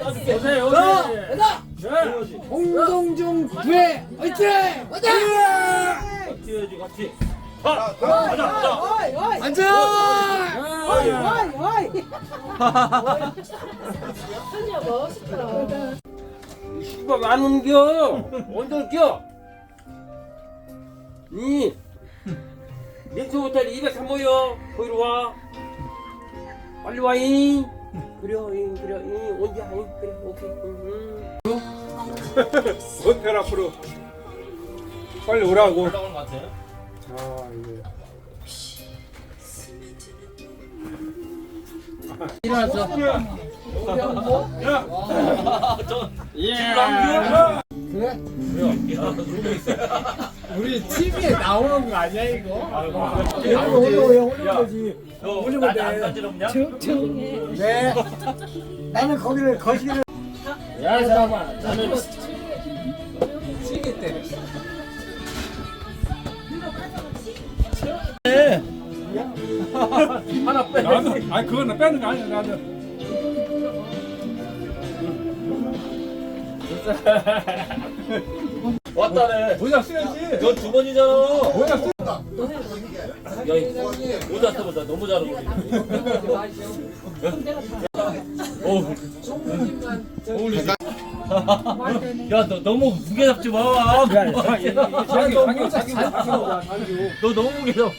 가자. 네. 홍동중 부회 화이팅! 가자! 같이 해야지, 같이. 가, 가, 가자, 가자. 앉아! 어이, 씨발 안 옮겨. 언제 옮겨? 니 멘트 못할 203호요. 거기로 와. 빨리 와잉. 그래, 잉, 그래, 잉, 언제 와잉, 그래, 오케이. 응, 응. 호텔 앞으로 빨리 오라고. 올라오는 것 같아. 아, 이게. 일어났어. 예. 그래? 우리 TV에 나오는 거 아니야 이거? 이거 올려, 야, 올린 거지. 너, 올리면 돼. 간지럽냐? 네. 나는 거기를 거시기를 야, 잠깐만. 나는 하나 빼. 나도 아니 그거는 빼는 거 아니야 나는. 왔다네. 모자 쓰야지. 넌 두 번이잖아. 모자 쓰. 야, 이 모자 나 너무 잘 어울리네. 어울리지. 야, 너 너무 무게 잡지 마. 너 너무 무게 잡.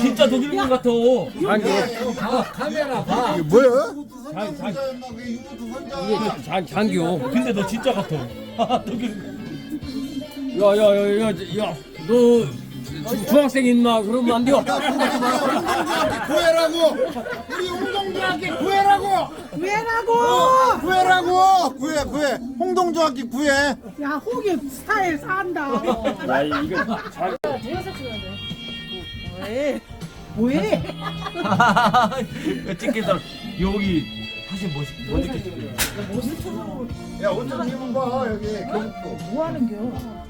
진짜 독일군 같아. 카메라 봐. 장, 장교. 근데 너 진짜 같아. 독일. 야, 야, 야, 야, 야, 너 주- 중학생 있나? 그러면 안 돼. 구해라고! 우리 홍동중학교 구해라고! 구해라고! 구해라고! 구해 구해! 홍동중학교 구해! 야, 호기 스타일 산다. 야, 이거 장, 뭐해? 찍게 살 여기 사진 멋있 멋있게 찍게. 야 어쩐 이문 봐 여기 경북도 뭐 하는 겨?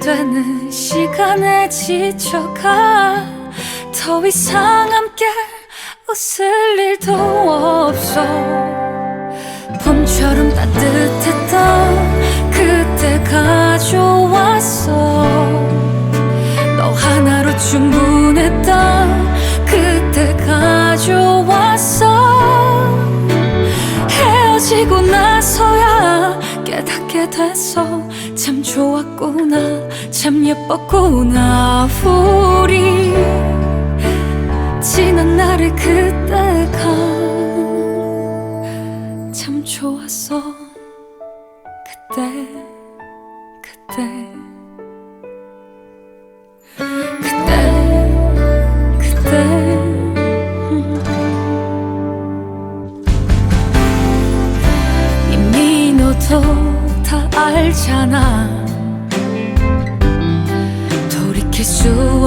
되는 시간에 지쳐가 더 이상 함께 웃을 일도 없어. 봄처럼 따뜻했던 그때가 좋았어. 너 하나로 충분 깨닫게 됐어. 참 좋았구나. 참 예뻤구나. 우리 지난 날의 그때가 참 좋았어. 그때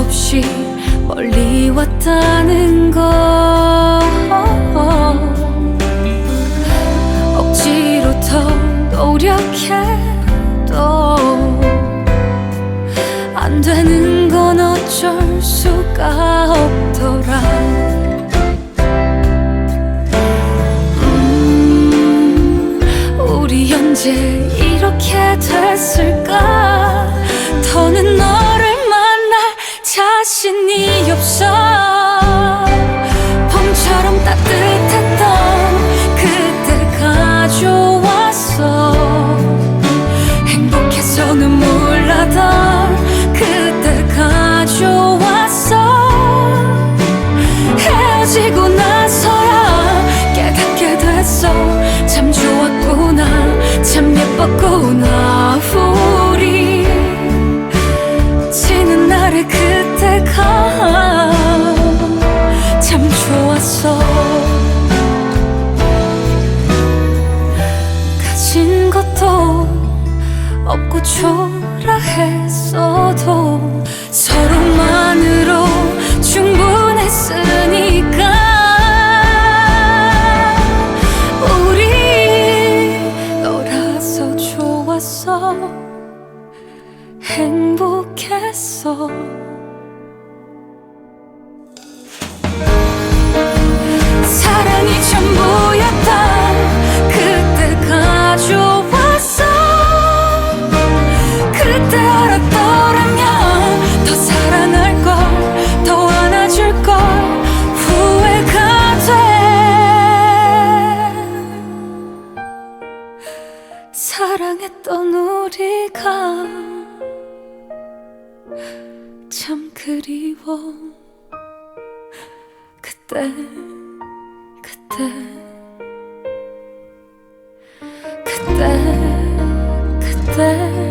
없이 멀리 왔다는 거. 억지로 더 노력해도 안 되는 건 어쩔 수가 없더라. 음, 우리 언제 이렇게 됐을까? 더는 너를 자신이 없어 초라했어도 서로만으로 충분했으니 참 그리워. 그때 그때 그때 그때